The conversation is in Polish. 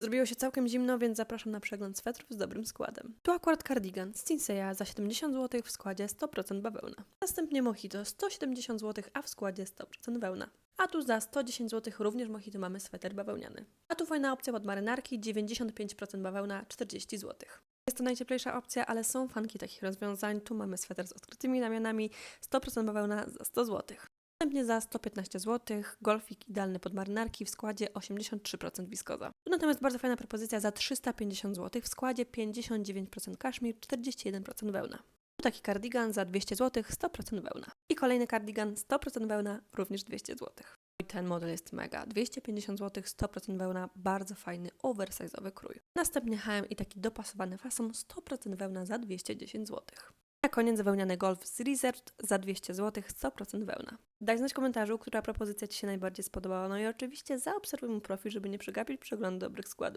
Zrobiło się całkiem zimno, więc zapraszam na przegląd swetrów z dobrym składem. Tu akurat cardigan z Cinseya za 70 zł w składzie 100% bawełna. Następnie mojito 170 zł, a w składzie 100% wełna. A tu za 110 zł również mojito mamy sweter bawełniany. A tu fajna opcja od marynarki 95% bawełna 40 zł. Jest to najcieplejsza opcja, ale są fanki takich rozwiązań. Tu mamy sweter z odkrytymi ramionami 100% bawełna za 100 zł. Następnie za 115 zł golfik idealny pod marynarki w składzie 83% wiskoza. Natomiast bardzo fajna propozycja za 350 zł w składzie 59% kaszmir, 41% wełna. Tu taki kardigan za 200 zł, 100% wełna. I kolejny kardigan 100% wełna, również 200 zł. I ten model jest mega. 250 zł, 100% wełna, bardzo fajny, oversize'owy krój. Następnie H&M i taki dopasowany fason 100% wełna za 210 zł. Na koniec wełniany golf z Reserved za 200 zł, 100% wełna. Daj znać w komentarzu, która propozycja Ci się najbardziej spodobała. No i oczywiście zaobserwuj mój profil, żeby nie przegapić przeglądu dobrych składów.